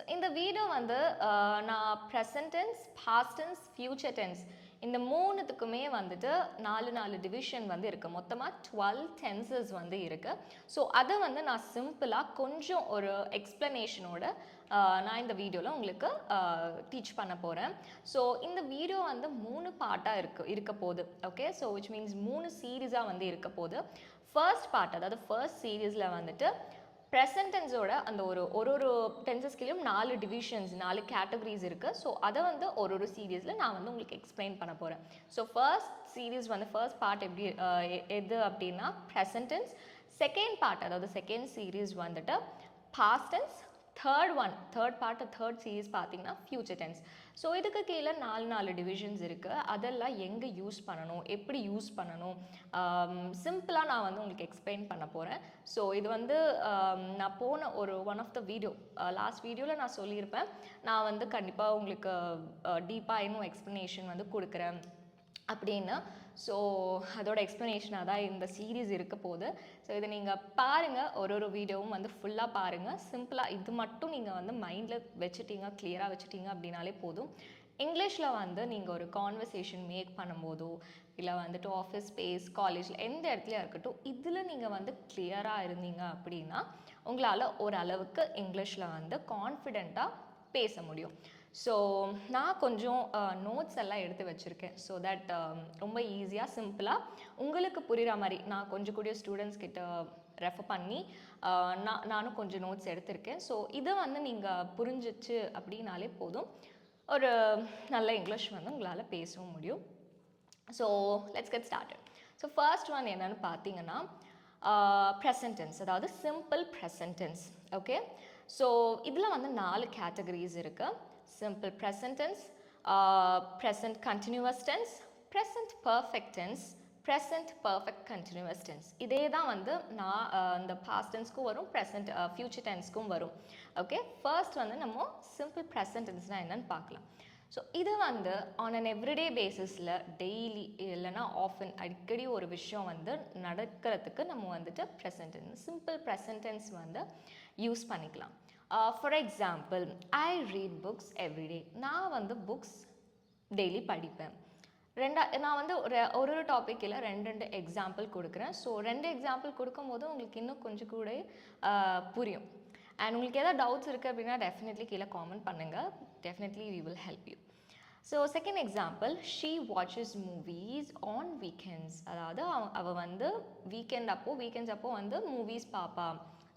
So இந்த video வந்து நான் present tense past tense future tense இந்த மூணுத்துக்குமே வந்துட்டு நாலு நாலு டிவிஷன் வந்து இருக்குது மொத்தமாக டுவெல் டென்சஸ் வந்து இருக்குது ஸோ அதை வந்து நான் சிம்பிளாக கொஞ்சம் ஒரு எக்ஸ்ப்ளனேஷனோட நான் இந்த வீடியோவில் உங்களுக்கு டீச் பண்ண போகிறேன் ஸோ இந்த வீடியோ வந்து மூணு பார்ட்டாக இருக்கு இருக்க போகுது ஓகே ஸோ விச் மீன்ஸ் மூணு சீரீஸாக வந்து இருக்க போகுது ஃபர்ஸ்ட் பார்ட் அதாவது ஃபர்ஸ்ட் சீரீஸில் வந்துட்டு ப்ரெசன்ட் டென்ஸோட அந்த ஒரு ஒரு ஒரு டென்சஸ்கிலும் நாலு டிவிஷன்ஸ் நாலு கேட்டகரிஸ் இருக்குது ஸோ அதை வந்து ஒரு ஒரு சீரீஸில் நான் வந்து உங்களுக்கு எக்ஸ்பிளைன் பண்ண போகிறேன் ஸோ ஃபர்ஸ்ட் சீரீஸ் வந்து ஃபர்ஸ்ட் பார்ட் எப்படி எது அப்படின்னா ப்ரெசன்டென்ஸ் செகண்ட் பார்ட் அதாவது செகண்ட் சீரீஸ் வந்துட்டு past tense third one third part third series பார்த்தீங்கன்னா ஃபியூச்சர் டென்ஸ் ஸோ இதுக்கு கீழே நாலு நாலு டிவிஷன்ஸ் இருக்குது அதெல்லாம் எங்கே யூஸ் பண்ணணும்? எப்படி யூஸ் பண்ணணும்? சிம்பிளாக நான் வந்து உங்களுக்கு எக்ஸ்பிளைன் பண்ண போகிறேன் ஸோ இது வந்து நான் போன ஒரு one of the video last வீடியோவில் நான் சொல்லியிருப்பேன். நான் வந்து கண்டிப்பாக உங்களுக்கு டீப்பாக இன்னும் எக்ஸ்ப்ளனேஷன் வந்து கொடுக்குறேன். அப்படின்னு. ஸோ அதோட எக்ஸ்ப்ளனேஷனாக தான் இந்த சீரீஸ் இருக்க போகுது. ஸோ இதை நீங்கள் பாருங்கள் ஒரு ஒரு வீடியோவும் வந்து ஃபுல்லாக பாருங்கள் சிம்பிளாக இது மட்டும் நீங்கள் வந்து மைண்டில் வச்சுட்டீங்க கிளியராக வச்சுட்டீங்க அப்படின்னாலே போதும். இங்கிலீஷில் வந்து நீங்கள் ஒரு கான்வர்சேஷன் மேக் பண்ணும்போதோ இல்லை வந்துட்டு ஆஃபீஸ் ஸ்பேஸ் காலேஜில் எந்த இடத்துலையா இருக்கட்டும் இதில் நீங்கள் வந்து கிளியராக இருந்தீங்க அப்படின்னா உங்களால் ஓரளவுக்கு இங்கிலீஷில் வந்து கான்ஃபிடெண்ட்டாக பேச முடியும். ஸோ நான் கொஞ்சம் நோட்ஸ் எல்லாம் எடுத்து வச்சுருக்கேன். ஸோ தட் ரொம்ப ஈஸியாக சிம்பிளாக உங்களுக்கு புரிகிற மாதிரி நான் கொஞ்சம் கூடிய ஸ்டூடெண்ட்ஸ் கிட்ட ரெஃபர் பண்ணி நான் நானும் கொஞ்சம் நோட்ஸ் எடுத்திருக்கேன். ஸோ இதை வந்து நீங்கள் புரிஞ்சிச்சு அப்படின்னாலே போதும். ஒரு நல்ல இங்கிலீஷ் வந்து உங்களால் பேசவும் முடியும். So let's get started so first one என்னன்னு பார்த்தீங்கன்னா ப்ரெசன்டென்ஸ் அதாவது சிம்பிள் ப்ரெசன்டென்ஸ் ஓகே ஸோ இதில் வந்து நாலு கேட்டகரிஸ் இருக்குது simple present tense uh, present continuous tense, present perfect tense, present perfect continuous tense இதே தான் வந்து நான் இந்த பாஸ்ட் டென்ஸ்க்கும் வரும் ப்ரெசன்ட் ஃப்யூச்சர் டென்ஸ்க்கும் வரும். ஓகே ஃபர்ஸ்ட் வந்து நம்ம சிம்பிள் ப்ரெசன்ட் டென்ஸ்னால் என்னன்னு பார்க்கலாம். ஸோ இது வந்து ஆன் அன் எவ்ரிடே பேசிஸில் டெய்லி இல்லைன்னா ஆஃபன் அடிக்கடி ஒரு விஷயம் வந்து நடக்கிறதுக்கு நம்ம வந்துட்டு present tense simple present tense வந்து யூஸ் பண்ணிக்கலாம். For example I read books everyday நான் வந்து புக்ஸ் டெய்லி படிப்பேன். ரெண்டா நான் வந்து ஒரு ஒரு ஒரு டாப்பிக்கில் ரெண்டு ரெண்டு எக்ஸாம்பிள் கொடுக்குறேன். ஸோ ரெண்டு எக்ஸாம்பிள் கொடுக்கும்போது உங்களுக்கு இன்னும் கொஞ்சம் கூட uh, புரியும். அண்ட் உங்களுக்கு ஏதாவது டவுட்ஸ் இருக்குது அப்படின்னா டெஃபினெட்லி கீழே காமெண்ட் பண்ணுங்கள் definitely we will help you so second example she watches movies on weekends அதாவது அவ- அவ வந்து வீக்கெண்ட் அப்போ வீக்கெண்ட்ஸ் அப்போ வந்து மூவிஸ் பார்ப்பா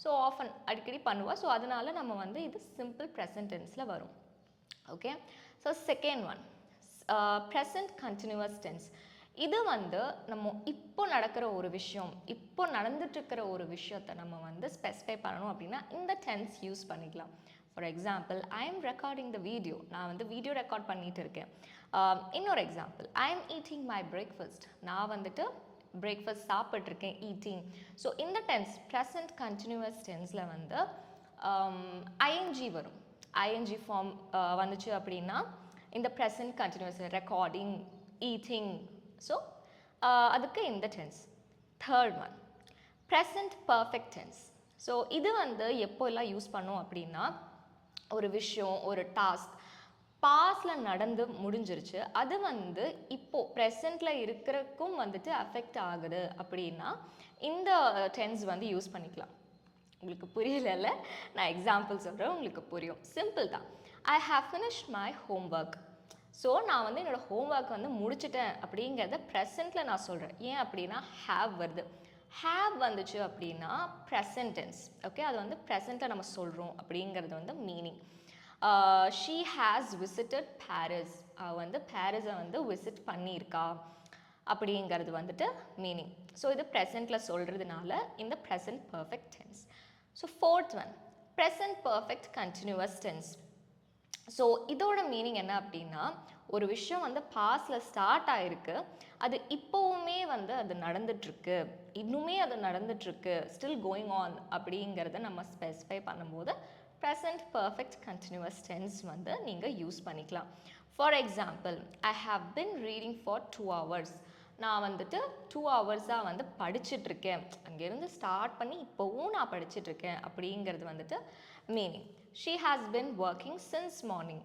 ஸோ ஆஃபன் அடிக்கடி பண்ணுவாள் ஸோ அதனால் நம்ம வந்து இது சிம்பிள் ப்ரெசன்டென்ஸில் வரும். Okay so second one present continuous tense இது வந்து நம்ம இப்போ நடக்கிற ஒரு விஷயம் இப்போ நடந்துட்டுருக்கிற ஒரு விஷயத்தை நம்ம வந்து ஸ்பெசிஃபை பண்ணணும் அப்படின்னா இந்த டென்ஸ் யூஸ் பண்ணிக்கலாம். For example I am recording the video நான் வந்து வீடியோ ரெக்கார்ட் பண்ணிகிட்டு இருக்கேன். Um, இன்னொரு example I am eating my breakfast நான் வந்துட்டு பிரேக்ஃபாஸ்ட் சாப்பிட்ருக்கேன் ஈட்டிங் ஸோ இந்த டென்ஸ் ப்ரெசன்ட் கண்டினியூவஸ் டென்ஸில் வந்து um, ஐஎன்ஜி வரும். ஐஎன்ஜி ஃபார்ம் uh, வந்துச்சு அப்படின்னா இந்த present continuous recording eating so அதுக்கு இந்த tense third one present perfect tense so இது வந்து எப்போ எல்லாம் யூஸ் பண்ணோம் அப்படின்னா ஒரு விஷயம் ஒரு டாஸ்க் பாஸ்டில் நடந்து முடிஞ்சிருச்சு. அது வந்து இப்போ ப்ரெசண்ட்டில் இருக்கிறக்கும் வந்துட்டு அஃபெக்ட் ஆகுது அப்படின்னா இந்த டென்ஸ் வந்து யூஸ் பண்ணிக்கலாம். உங்களுக்கு புரியலல்ல நான் எக்ஸாம்பிள் சொல்கிறேன் உங்களுக்கு புரியும். சிம்பிள் தான். I have finish my homework so நான் வந்து என்னோடய ஹோம் ஒர்க் வந்து முடிச்சிட்டேன் அப்படிங்கிறத ப்ரெசண்ட்டில் நான் சொல்கிறேன் ஏன் அப்படின்னா ஹேவ் வருது. ஹேவ் வந்துச்சு அப்படின்னா ப்ரெசன்டென்ஸ் ஓகே அது வந்து ப்ரெசண்ட்டில் நம்ம சொல்கிறோம் அப்படிங்கிறது வந்து meaning she has visited Paris வந்து பாரிஸை வந்து விசிட் பண்ணியிருக்கா அப்படிங்கிறது வந்துட்டு மீனிங் ஸோ இது ப்ரெசண்ட்டில் சொல்கிறதுனால இந்த present perfect tense so fourth one present perfect continuous tense so இதோட மீனிங் என்ன அப்படின்னா ஒரு விஷயம் வந்து பாஸ்டில் ஸ்டார்ட் ஆகிருக்கு அது இப்போவுமே வந்து அது நடந்துட்டுருக்கு இன்னுமே அது நடந்துட்டுருக்கு ஸ்டில் கோயிங் ஆன் அப்படிங்கிறத நம்ம ஸ்பெசிஃபை பண்ணும்போது ப்ரெசன்ட் பர்ஃபெக்ட் கண்டினியூவஸ் டென்ஸ் வந்து நீங்கள் யூஸ் பண்ணிக்கலாம். For example I have been reading for two hours நான் வந்துட்டு டூ ஹவர்ஸாக வந்து படிச்சிட்ருக்கேன் அங்கேருந்து ஸ்டார்ட் பண்ணி இப்போவும் நான் படிச்சிட்ருக்கேன் அப்படிங்கிறது வந்துட்டு meaning she has been working since morning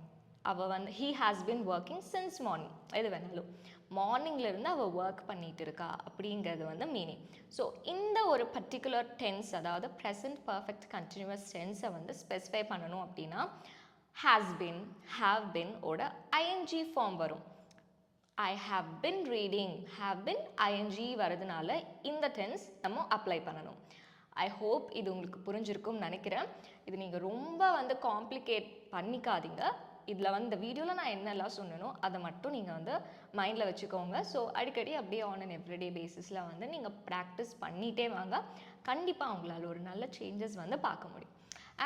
அவள் வந்து he has been working since morning எது வேணாலும். மார்னிங்லேருந்து அவள் ஒர்க் பண்ணிட்டு இருக்கா அப்படிங்கிறது வந்து மீனிங் ஸோ இந்த ஒரு பர்டிகுலர் டென்ஸ் அதாவது ப்ரெசன்ட் பர்ஃபெக்ட் கண்டினியூஸ் டென்ஸை வந்து ஸ்பெசிஃபை பண்ணணும் அப்படின்னா ஹாஸ் பின் ஹாவ் பின் ஓட ஐஎன்ஜி ஃபார்ம் வரும். I have been reading have been ING வரதுனால இந்த டென்ஸ் நம்ம அப்ளை பண்ணணும். ஐ ஹோப் இது உங்களுக்கு புரிஞ்சிருக்கும்னு நினைக்கிறேன். இது நீங்கள் ரொம்ப வந்து காம்ப்ளிகேட் பண்ணிக்காதீங்க. இதில் வந்து இந்த வீடியோவில் நான் என்னெல்லாம் சொன்னனோ அதை மட்டும் நீங்கள் வந்து மைண்டில் வச்சுக்கோங்க. ஸோ அடிக்கடி அப்படியே ஆன் அன் எவ்ரிடே பேசிஸில் வந்து நீங்கள் ப்ராக்டிஸ் பண்ணிகிட்டே வாங்க. கண்டிப்பாக உங்களால் ஒரு நல்ல சேஞ்சஸ் வந்து பார்க்க முடியும்.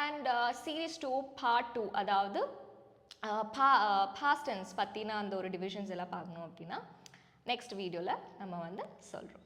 And series two part two அதாவது பா பாஸ்டன்ஸ் பற்றின அந்த ஒரு டிவிஷன்ஸ் எல்லாம் பார்க்கணும் அப்படின்னா நெக்ஸ்ட் வீடியோவில் நம்ம வந்து சொல்கிறோம்